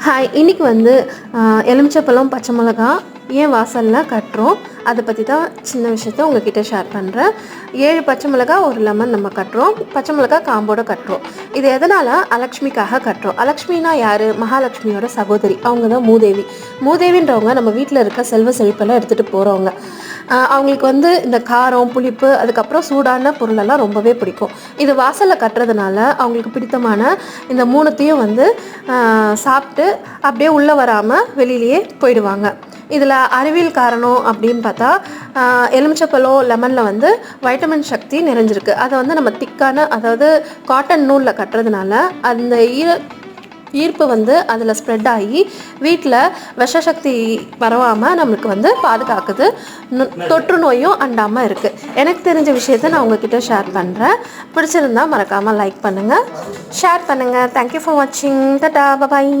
Hi இன்றைக்கி வந்து எலுமிச்சப்பழம் பச்சை மிளகா ஏன் வாசல்லாம் கட்டுறோம். அதை பற்றி தான் சின்ன விஷயத்த உங்ககிட்ட ஷேர் பண்ணுறேன் ஏழு பச்சை மிளகா ஒரு லெமன் நம்ம கட்டுறோம். பச்சை மிளகா காம்போட கட்டுறோம். இது எதனால்? அலக்ஷ்மிக்காக கட்டுறோம். அலக்ஷ்மினா யார்? மகாலட்சுமியோட சகோதரி. அவங்க தான் மூதேவி. மூதேவின்றவங்க நம்ம வீட்டில் இருக்க செல்வ செழிப்பெல்லாம் எடுத்துகிட்டு போகிறவங்க அவங்களுக்கு வந்து இந்த காரம் புளிப்பு அதுக்கப்புறம் சூடான பொருளெல்லாம் ரொம்பவே பிடிக்கும். இது வாசலில் கட்டுறதுனால அவங்களுக்கு பிடித்தமான இந்த மூணுத்தையும் வந்து சாப்பிட்டு அப்படியே உள்ளே வராமல் வெளியிலேயே போயிடுவாங்க. இதில் அறிவியல் காரணம் அப்படின்னு பார்த்தா எலுமிச்சப்பழம் லெமனில் வந்து வைட்டமின் சக்தி நிறைஞ்சிருக்கு. அதை வந்து நம்ம திக்கான அதாவது காட்டன் நூலில் கட்டுறதுனால அந்த ஈர ஈர்ப்பு வந்து அதில் ஸ்ப்ரெட் ஆகி வீட்டில் விஷசக்தி பரவாமல் நம்மளுக்கு வந்து பாதுகாக்குது. தொற்று நோயும் அண்டாமல் இருக்குது எனக்கு தெரிஞ்ச விஷயத்த நான் உங்ககிட்ட ஷேர் பண்ணுறேன் பிடிச்சிருந்தா மறக்காமல் லைக் பண்ணுங்கள் ஷேர் பண்ணுங்கள் தேங்க்யூ ஃபார் வாட்சிங் டட்டா பபாய்